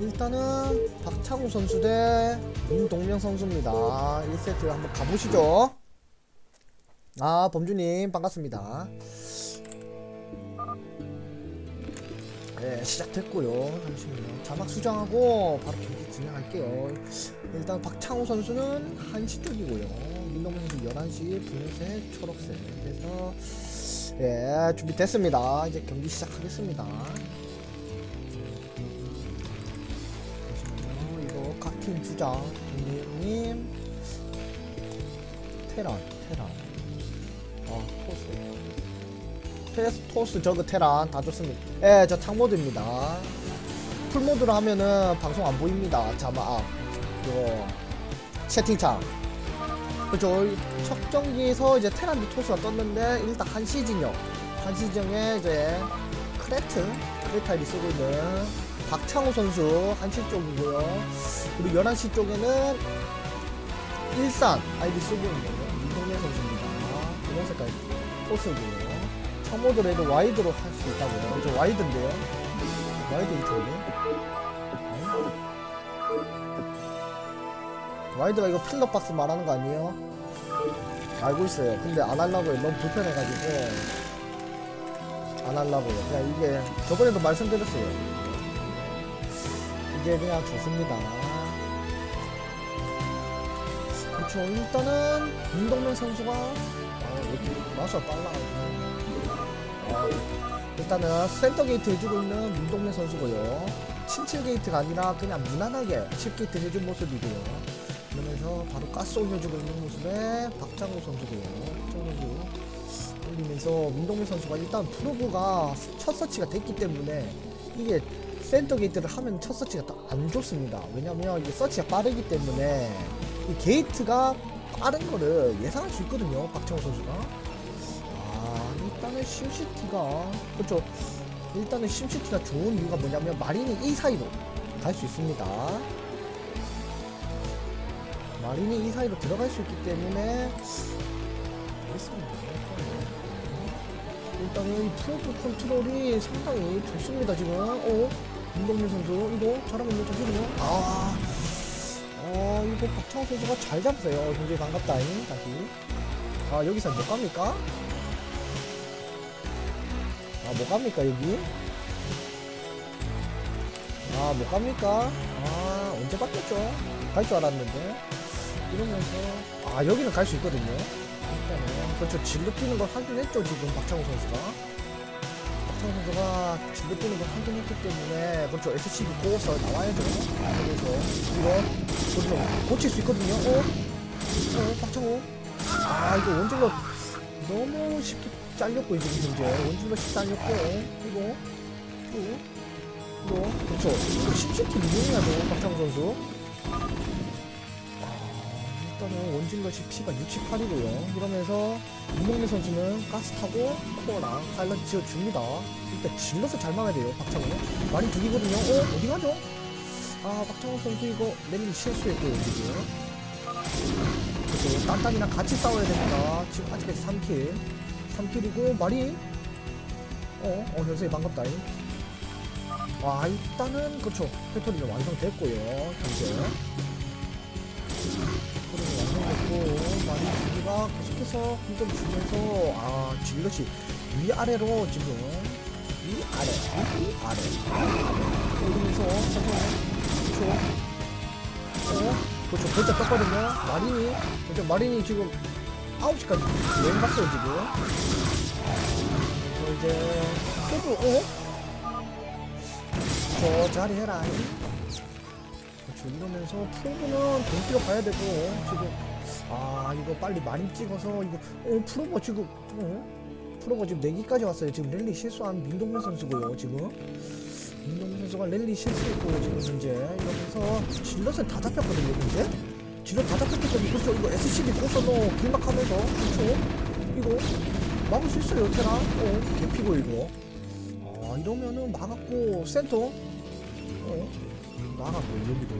일단은 박창우 선수 대 임동명 선수입니다. 1세트 한번 가보시죠. 아, 범주님, 반갑습니다. 네, 시작됐고요. 잠시만요. 자막 수정하고 바로 경기 진행할게요. 일단 박창호 선수는 1시 쪽이고요. 민동민 선수 11시, 분홍색, 초록색. 그래서 예, 준비됐습니다. 이제 경기 시작하겠습니다. 주장 김대영님, 테란, 테란. 아, 토스. PS 토스 저그 테란 다 좋습니다. 예, 저 창모드입니다. 풀모드로 하면은 방송 안 보입니다. 자막, 아, 이거 채팅창. 그죠? 첫 경기에서 이제 테란드 토스가 떴는데 일단 한 시즌형, 한 시즌에 이제 크레트, 크레타이를 쓰고 있는 박창호 선수 한시 쪽이고요. 그리고 11시 쪽에는 일산 아이디 쓰고 있는 이동현 선수입니다. 이런 색깔 토스고요. 청모드레도 와이드로 할 수 있다고요. 저 와이드인데요. 와이드 이쪽에. 와이드가 이거 필러 박스 말하는 거 아니에요? 알고 있어요. 근데 안 하려고요. 너무 불편해가지고 안 하려고요. 그냥 이게 저번에도 말씀드렸어요. 이게 그냥 좋습니다. 그렇죠. 일단은 윤동명 선수가 아, 왜 이렇게 마우스가 빨라가지고 아, 일단은 센터 게이트 해주고 있는 윤동명 선수고요. 77 게이트가 아니라 그냥 무난하게 10 게이트 해준 모습이고요. 그러면서 바로 가스 올려주고 있는 모습의 박장호 선수고요. 박장호 선수 올리면서 윤동민 선수가 일단 프로브가 첫 서치가 됐기 때문에 이게 센터 게이트를 하면 첫 서치가 딱안 좋습니다. 왜냐면 이게 서치가 빠르기 때문에 이 게이트가 빠른 거를 예상할 수 있거든요. 박정호 선수가. 아, 일단은 심시티가 그렇죠. 일단은 심시티가 좋은 이유가 뭐냐면 마린이 이 사이로 갈 수 있습니다. 마린이 이 사이로 들어갈 수 있기 때문에 알겠습니다. 일단은 이 프로브 컨트롤이 상당히 좋습니다 지금. 어? 김동민 선수 이거 있는 자신이요. 아, 어 이거 박창호 선수가 잘 잡으세요. 굉장히 반갑다잉 다시. 아 여기서 못 갑니까? 아 못 갑니까 여기? 아 못 갑니까? 아 언제 바뀌었죠? 갈 줄 알았는데 이러면서 아 여기는 갈 수 있거든요. 일단은 그렇죠 진로 뛰는 걸 확인했죠 지금 박창호 선수가. 박창호 선수가 진로 뛰는 걸 확인했기 때문에 그렇죠. SCB 고서 나와야죠. 그래서 이거 그렇죠. 고칠 수 있거든요. 어? 어 박창호. 아 이거 원질러 너무 쉽게 잘렸고 지금 현재 원질러 쉽게 잘렸고 이거. 이거 이거. 그렇죠. 17킬 이용해야죠 박창호 선수 아, 일단은 원질럿이 피가 68이고요. 이러면서 이몽래 선수는 가스 타고 코어랑 파일럿 지어줍니다. 일단 질럿을 잘 막아야 돼요 박창호 많이 죽이거든요. 어? 어디 가죠? 아 박창호 선수 이거 랠리 실수했고요 지금 그렇죠 딴딴이랑 같이 싸워야 됩니다. 지금 아직까지 3킬. 3킬이고 말이 어? 어 현수이 반갑다잉 와 일단은 그렇죠. 패턴이 완성됐고요 현재 완성됐고 많이 주기가 계속해서 힘좀 주면서 아 질럿이 위아래로 지금 위아래 위아래 이러면서 천천히 그렇죠 어? 그렇죠 벌써 떴거든요 마린이 그렇죠 마린이 지금 9시까지 여행 갔어요 지금 그래서 이제 그래도 어? 저 자리 해라. 이러면서 프로브는 동기로 가야 되고 지금 아 이거 빨리 많이 찍어서 이거 어 프로버 지금 어? 프로버 지금 4기까지 왔어요. 지금 랠리 실수한 민동민 선수고요. 지금 민동민 선수가 랠리 실수했고 지금 현재 이러면서 질럿은 다 잡혔거든요. 현재 질럿 다 잡혔기 때문에 그렇죠. 이거 SCB 고서도 길막하면서 그렇죠. 이거 막을 수 있어요. 테라 어 개피고 이거. 아 이러면은 막았고 센터 어 막았고 여기도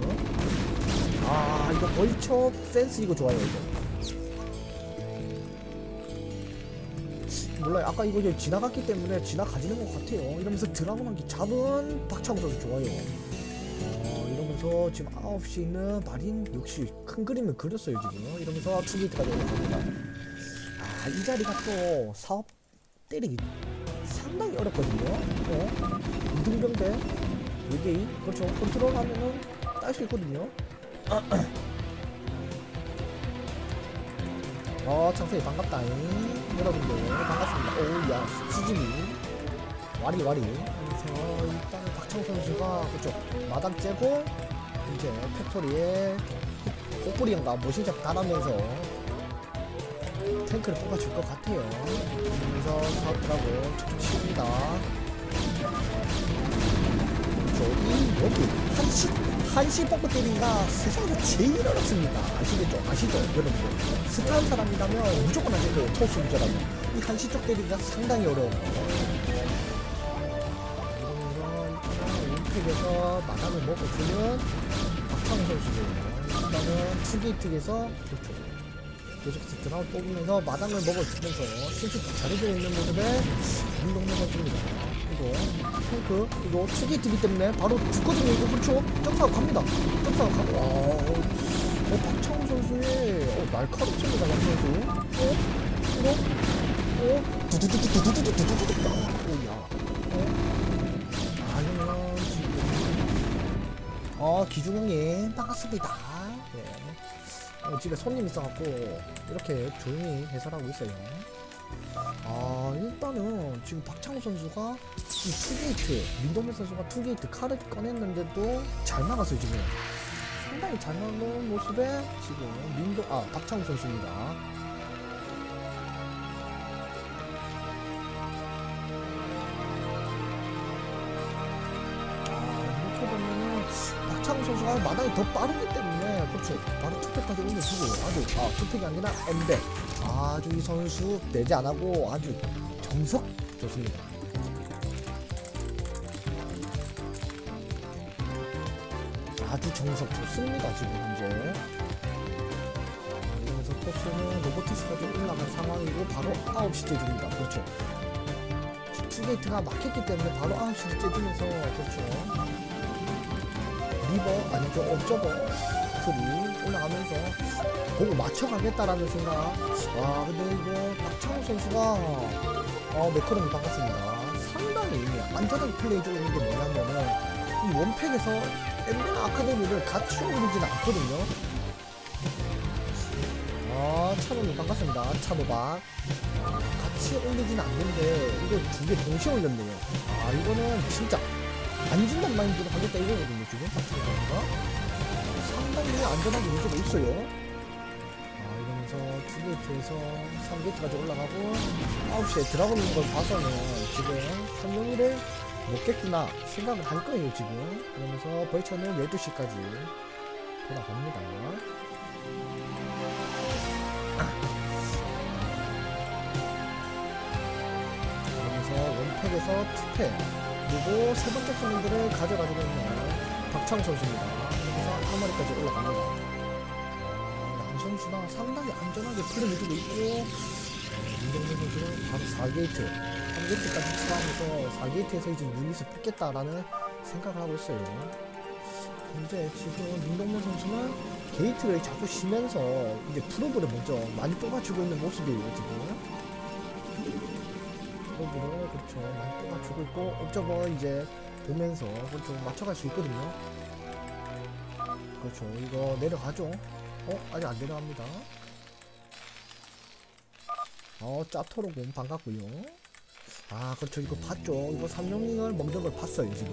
아 이거 벌처 센스 이거 좋아요 이거. 몰라요. 아까 이거 이제 지나갔기 때문에 지나가지는 것 같아요. 이러면서 드라곤 한기 잡은 박창호 선수 좋아요. 어, 이러면서 지금 9시에 있는 마린 역시 큰 그림을 그렸어요 지금. 이러면서 투게이트까지 올라갑니다. 아 이 자리가 또 사업 때리기 상당히 어렵거든요. 어? 이등병대 외계인 그렇죠 컨트롤 하면은 딸 수 있거든요. 어 창세이 반갑다잉 여러분들 반갑습니다. 오 야 시즈미. 와리 와리. 그래서 일단 박창호 선수가 그쪽 마당 째고 이제 팩토리에 꽃뿌리인가 모신작 달아면서 탱크를 뽑아줄 것 같아요. 그래서 사업들하고 툭툭 칩니다 저기 여기 한시 한시 뻗고 때리기가 세상에서 제일 어렵습니다. 아시겠죠? 아시죠? 여러분들. 스타일 사람이라면 무조건 거예요. 토스 유저라면. 이 한시 쪽 때리기가 상당히 어려워요. 원팩에서 마감을 먹어주는 박창호 선수고요. 일단은 투게이트에서 그렇죠. 계속해서 드라운 뽑으면서 마당을 먹어주면서 실수 잘해주고 있는 모습에 운동을 해줍니다 이거 탱크 이거 투게이트기 때문에 바로 죽거든요 이거 그렇죠 점사가 갑니다 점사가 가고 와 어, 박창호 선수의 어, 날카롭습니다 양 선수 어? 이거 어? 두두두두두두두두두두두 오야 어? 아니면 지금 어 기중형님 반갑습니다 네. 어, 집에 손님 있어갖고 이렇게 조용히 해설하고 있어요. 아 일단은 지금 박창호 선수가 이 투게이트 민동민 선수가 투게이트 칼을 꺼냈는데도 잘 막았어요 지금. 상당히 잘 막는 모습에 지금 민동 아 박창호 선수입니다. 아 박창호 선수가 마당이 더 빠르기 때문에 그렇죠 바로 투팩까지 올려주고 아주 아 투팩이 아니라 엠베 아주 이 선수 내지 안 하고 아주 정석 좋습니다. 아주 정석 좋습니다 지금 현재. 아, 이러면서 토스는 로보티스까지 올라간 상황이고 바로 9시 째줍니다. 그렇죠. 투게이트가 막혔기 때문에 바로 9시를 째주면서 그렇죠. 리버 아니죠 옵저버. 틀이 올라가면서 보고 맞춰가겠다라는 생각. 아 근데 이거 박창호 선수가 어 매크로님 반갑습니다. 상당히 안전하게 플레이해주고 있는 게 뭐냐면은 이 원팩에서 엠비나 아카데미를 같이 올리지는 않거든요. 아 찬호님 반갑습니다. 찬호박 같이 올리진 않는데 이거 두 개 동시에 올렸네요. 아 이거는 진짜 안 준단 마인드로 하겠다 이거거든요 지금. 박찬호 선수가 상당히 안전하게 문제가 있어요 3게이트에서 3게이트까지 올라가고 9시에 드라곤인 걸 봐서는 지금 선동이를 못겠구나 생각을 할 거예요 지금. 그러면서 벌처는 12시까지 돌아갑니다. 그러면서 원팩에서 투팩 그리고 세 번째 손님들을 가져가게 되는 박창 선수입니다. 그래서 한 마리까지 올라갑니다. 선수가 상당히 안전하게 플레이해주고 있고 어, 민정민 선수는 바로 4게이트, 3게이트까지 추가하면서 4게이트에서 이제 유닛을 뽑겠다라는 생각을 하고 있어요. 현재 지금 민동문 선수는 게이트를 자꾸 쉬면서 이제 프로브를 먼저 많이 뽑아주고 있는 모습이에요 지금. 프로브를 그렇죠 많이 뽑아주고 있고 옵저버 이제 보면서 그렇죠 맞춰갈 수 있거든요. 그렇죠 이거 내려가죠. 어 아직 안 내려갑니다. 어 짜토로곰 반갑고요. 아 그렇죠 이거 봤죠 이거 삼룡링을 먹는 걸 봤어요 지금.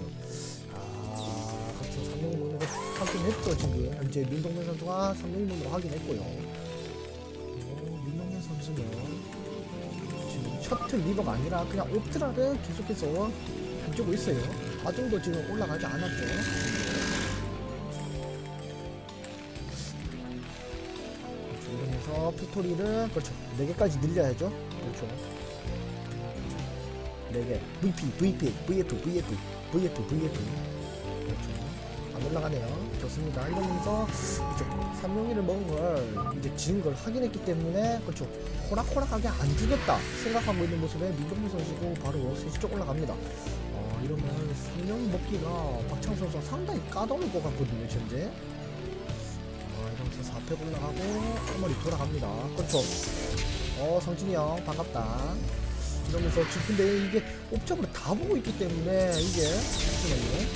아 그렇죠 삼룡링 먹는 거 확인했죠 지금 현재 민동현 선수가 삼룡링 먹는 거 확인했고요. 어, 민동현 선수는 지금 셔틀 리버가 아니라 그냥 옵트라를 계속해서 해주고 있어요. 아직도 지금 올라가지 않았죠. 팩토리를 그렇죠. 4개까지 늘려야죠. 그렇죠. 4개. VP, VP, VF, VF, VF, VF. 그렇죠. 안 올라가네요. 좋습니다. 이러면서 그렇죠. 삼룡이를 먹은 걸 이제 지은 걸 확인했기 때문에 그렇죠. 호락호락하게 안 주겠다 생각하고 있는 모습에 민경민 선수도 바로 3시 쪽 올라갑니다. 어, 이러면 3명 먹기가 박창 선수가 상당히 까다로울 것 같거든요, 현재. 아, 이러면서 4팩 올라가고, 앞머리 돌아갑니다. 그렇죠. 어, 성진이 형, 반갑다. 이러면서 지금 근데 이게 옵저버를 다 보고 있기 때문에 이게, 잠시만요.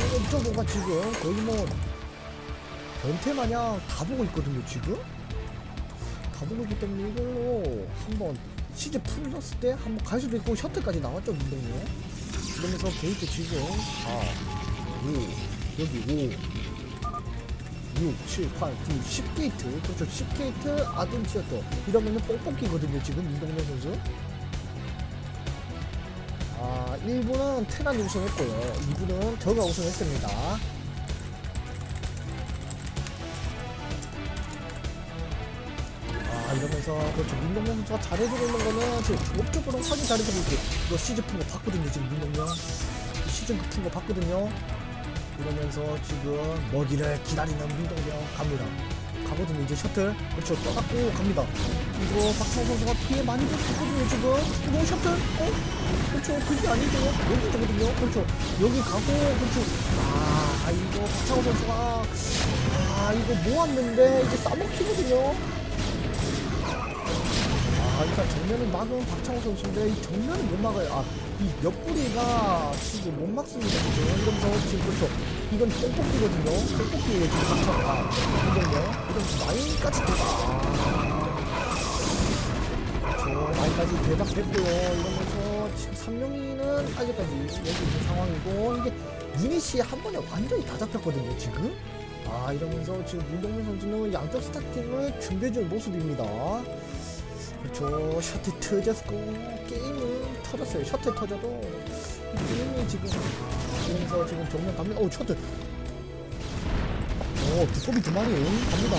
어, 옵저버가 지금 거의 뭐, 변태 마냥 다 보고 있거든요, 지금. 다 보고 있기 때문에 이걸로 한번 시즈 풀렸을 때 한번 갈 수도 있고 셔틀까지 나왔죠 민동이 이러면서 게이트 지금 4 6 여기 5 6 7 8 9 10 게이트 그렇죠. 10 게이트 아둔 티어터. 이러면은 뽕뽑기거든요 지금 민동현 선수. 아 1부는 테란이 우승했고요. 2부는 저가 우승했습니다. 아 이러면서 그렇죠. 민동현 선수가 잘해주고 있는 거는 지금 조업적으로 확인 잘해주고 있고 이거 시즌 푼거 봤거든요 지금 민동현 이 시즌 푼거 봤거든요 이러면서 지금 먹이를 기다리는 민동현 갑니다. 가거든요 이제 셔틀. 그렇죠. 떠갖고 갑니다. 이거 박찬호 선수가 피해 많이 줬거든요 지금. 이거 셔틀. 어? 그렇죠. 그게 아니죠. 여기 되거든요. 그렇죠. 여기 가고 그렇죠. 아 이거 박찬호 선수가 아 이거 모았는데 이제 싸먹히거든요 아, 일단 정면은 막은 박창호 선수인데 이 정면은 못 막아요. 아, 이 옆구리가 지금 못 막습니다. 지금 이러면서 지금 그렇죠. 이건 뽕뽑기거든요. 뽕뽑기에 지금 박창호 아, 이거요. 이러면서 라인까지 대박. 아, 그렇죠. 라인까지 대박 됐고요. 이러면서 지금 삼명이는 아직까지 여기 있는 상황이고 이게 유닛이 한 번에 완전히 다 잡혔거든요. 지금. 아, 이러면서 지금 문동민 선수는 양쪽 스타팅을 준비해주는 모습입니다. 그렇죠. 셔틀 터졌고 게임은 터졌어요. 셔틀 터져도 이 게임이 지금 그러면서 지금 정면 갑니다. 오 셔틀. 오 두꺼비 두 마리 갑니다.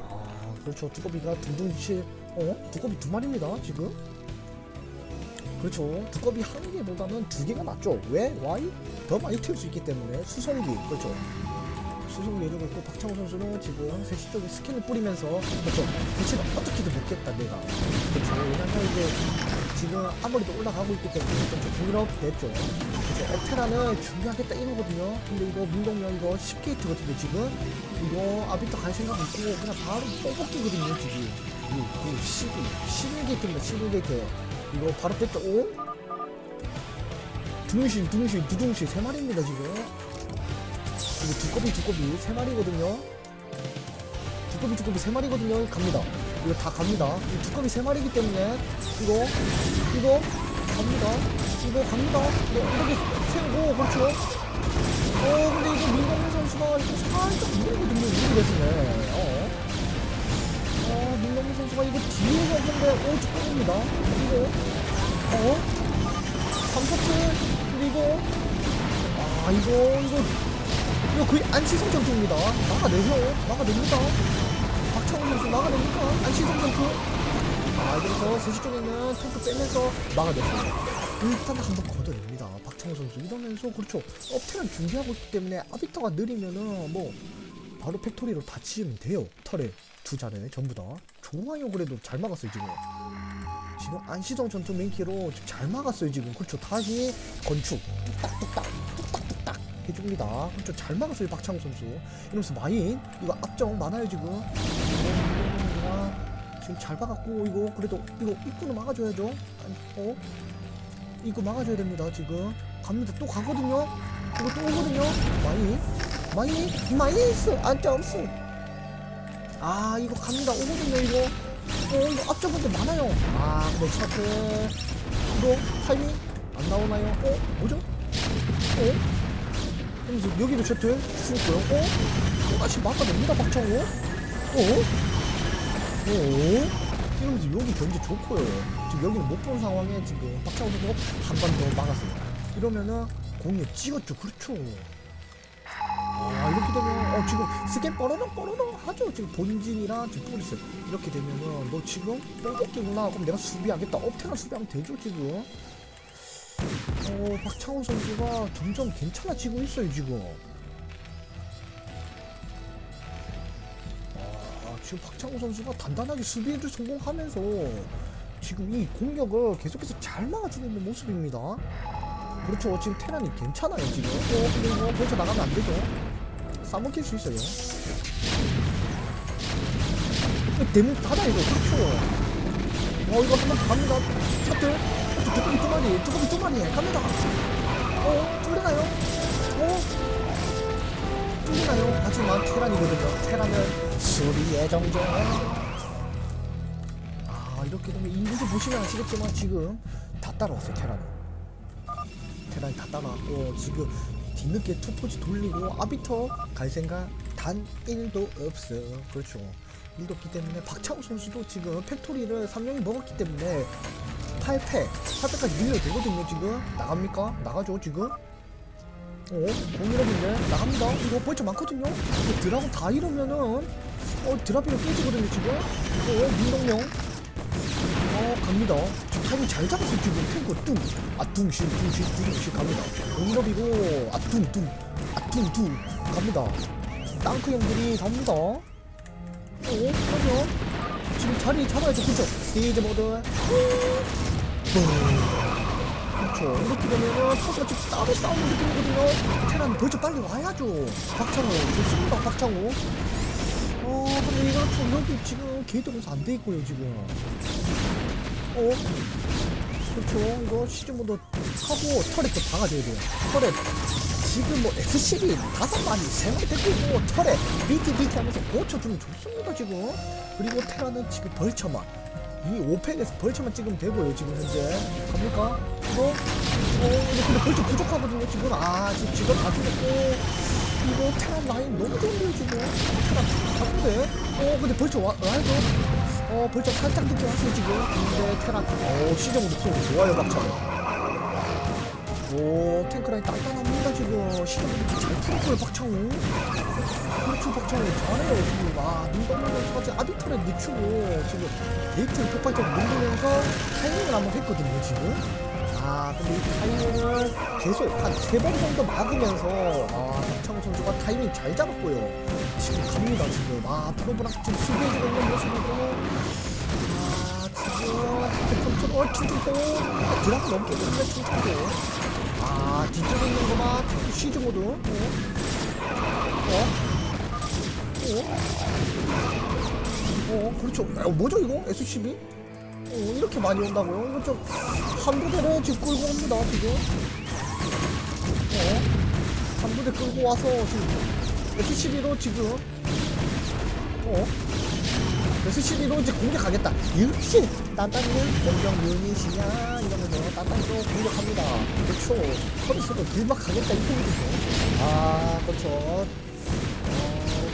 아 그렇죠. 두꺼비가 둥둥실 어? 두꺼비 두 마리입니다 지금. 그렇죠. 두꺼비 한 개보다는 두 개가 낫죠. 왜? 와이? 더 많이 태울 수 있기 때문에 수성기. 그렇죠 수성 내리고 있고 박창호 선수는 지금 세시 쪽에 스캔을 뿌리면서 그렇죠. 대체를 어떻게든 먹겠다 내가. 그렇죠. 왜냐면 이제 지금 아무리도 올라가고 있기 때문에 좀 부드럽게 됐죠. 그렇죠. 에테라는 준비하겠다 이거거든요. 근데 이거 민동면 이거 10게이트거든요 지금. 이거 아비터 갈 생각 있고 그냥 바로 뽕뽑기거든요 지금. 이거 12 11게이트입니다 11게이트. 이거 바로 뺐죠 오? 둥실 둥실 두둥실 세 마리입니다 지금 이거 두꺼비 두꺼비 세 마리거든요. 두꺼비 두꺼비 세 마리거든요. 갑니다. 이거 다 갑니다. 이 두꺼비 세 마리이기 때문에 이거 이거 갑니다. 이거 갑니다. 네, 이렇게 세우고 그렇죠. 어 근데 이거 민동민 선수가 이거 살짝 무리거든요. 무리 됐네. 어. 어 민동민 선수가 이거 뒤에서 했는데 오 축구입니다. 이거 어 3사트 그리고 아 이거 이거 이거 거의 안시성 전투입니다. 막아내죠. 막아냅니다. 박창호 선수 막아냅니까? 안시성 전투. 아, 그래서 세시 쪽에 있는 탱크 빼면서 막아냈습니다. 일단 한번 걷어냅니다. 박창호 선수. 이러면서, 그렇죠. 업테란 준비하고 있기 때문에 아비터가 느리면은 뭐, 바로 팩토리로 다 치면 돼요. 털에 두 자네 전부 다. 좋아요. 그래도 잘 막았어요, 지금. 지금 안시성 전투 맨키로 잘 막았어요, 지금. 그렇죠. 다시 건축. 뚝딱뚝딱. 해줍니다. 그렇죠. 잘 막았어요, 박창호 선수. 이러면서 마인, 이거 앞정 많아요, 지금. 지금 잘 막았고, 이거, 그래도, 이거 입구는 막아줘야죠. 아니, 어? 이거 막아줘야 됩니다, 지금. 갑니다. 또 가거든요. 이거 또 오거든요. 마인, 마인, 마이스, 안점스. 아, 이거 갑니다. 오거든요, 이거. 어, 이거 앞쪽분들 많아요. 아, 근데 셔틀. 이거, 타이밍? 안 나오나요? 어? 뭐죠? 어? 그러면서 여기도 셔틀 쓰고요. 어? 어? 다시 막아냅니다, 박창호. 어? 어? 이러면서 여기 견제 좋고요. 지금 여기는 못 본 상황에 지금 박창호 선수가 한번 더 막았어요. 이러면은 공에 찍었죠. 그렇죠. 아, 이렇게 되면, 어, 지금 스캔 뻐러렁 뻐러렁 하죠. 지금 본진이랑 지금 포리스. 이렇게 되면은, 너 지금 뽕뽑기구나. 그럼 내가 수비하겠다. 업테나 수비하면 되죠, 지금. 어, 박창호 선수가 점점 괜찮아지고 있어요, 지금. 아, 지금 박창호 선수가 단단하게 수비에도 성공하면서 지금 이 공격을 계속해서 잘 막아주고 있는 모습입니다. 그렇죠. 지금 테란이 괜찮아요 지금. 어, 근데 이거 벌써 나가면 안 되죠. 싸먹힐 수 있어요. 대문 닫아 이거 그렇죠. 어 이거 한번 갑니다. 셔틀. 두꺼비 두 마리. 두꺼비 두 마리. 갑니다. 어 뚫리나요? 어 뚫리나요? 하지만 테란이거든요. 테란은 수리의 정정. 아 이렇게 되면 인구수 보시면 아시겠지만 지금 다 따라왔어요 테란은. 테란이 다 따라왔고 지금 뒤늦게 투포지 돌리고 아비터 갈 생각 단 1도 없어. 그렇죠. 1도 없기 때문에 박창호 선수도 지금 팩토리를 3명이 먹었기 때문에 8패, 8패까지 밀려도 되거든요 지금. 나갑니까? 나가죠 지금. 어? 공일업인데? 나갑니다. 이거 벌써 많거든요? 이거 드라곤 다 이러면은 어 드라비가 깨지거든요 지금. 어 민동령. 어 갑니다. 지금 타이밍 잘 잡았어요 지금. 탱커 뚱아 뚱신 뚱신 뚱신 갑니다. 공일업이고 아 뚱뚱. 아 뚱뚱. 갑니다. 땅크 형들이 갑니다. 어 그러면 지금 자리 잡아야죠 그죠? 스테이지 모드 그렇죠. 이렇게 되면은 서로가 좀 따로 싸우는 느낌이거든요. 테란 벌써 빨리 와야죠. 박창호 좋습니다 박창호. 어 근데 이거 전력이 지금 게이트로서 안돼 있고요 지금. 어? 그렇죠. 이거 시즌 모드 하고 터렛도 박아줘야 돼요. 터렛. 지금 뭐 SCB 다섯 마리 세 마리 뺏기고 터렛. BT BT 하면서 고쳐주면 좋습니다 지금. 그리고 테라는 지금 벌처만 이 5팩에서 벌처만 찍으면 되고요 지금 현재. 갑니까? 이거? 어 이거 근데 벌처 부족하거든요 지금. 아 지금 지금 다 죽었고. 이거 테란 라인 너무 좋은데요 지금. 테란 바쁜데? 어 근데 벌처 와, 와야죠 어 벌처 살짝 늦게 왔어요 지금. 근데 테란. 어 시정으로 풀고 좋아요 박찬호 오 탱크라인 단단합니다 지금. 시정으로 잘 풀었고요 박창호 그렇죠 박창호 잘해요 지금. 아 눈동만 선수가 아비터를 늦추고 지금 데이트를 폭발적으로 늘리면서 타이밍을 한번 했거든요 지금. 아 근데 이 타이밍을 계속 한 세 번 정도 막으면서 아 박창호 선수가 타이밍 잘 잡았고요. 지금 갑니다 지금. 아 프로브랑 지금 수비해주고 있는 모습이고 아 지금 컨트롤 퉁퉁고 드라마 넘게 되는데 퉁퉁고 아 뒤쪽에 있는 거만 시즈 모드 어? 어? 어? 어, 그렇죠. 어, 뭐죠, 이거? SCB? 어, 이렇게 많이 온다고요? 이거 좀, 한 부대를 지금 끌고 옵니다, 지금. 어? 한 부대 끌고 와서, 지금, SCB로 지금, 어? SCB로 이제 공격하겠다. 역시, 딴딴이는 공격 유닛이냐, 이러면서 딴딴이로 공격합니다. 그렇죠. 서비스로 길막하겠다, 이거거든요. 아, 그렇죠. 어,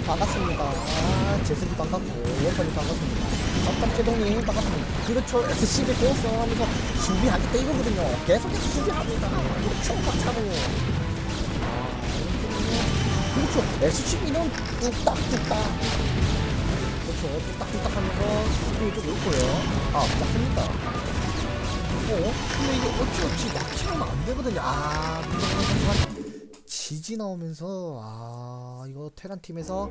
반갑습니다. 아, 재승이 반갑고, 원판이 반갑습니다. 깜깜제동님 반갑습니다. 그렇죠. SCB 고스 하면서 준비하겠다 이거거든요. 계속해서 준비합니다. 그렇죠. 박차로. 아, 그렇죠. SCB는 뚝딱뚝딱. 그렇죠. 뚝딱뚝딱 하면서 수비 좀 있고요. 아, 시작합니다. 어? 근데 이게 어찌어찌 약치하면 안 되거든요. 아, 지지 나오면서 아 이거 테란 팀에서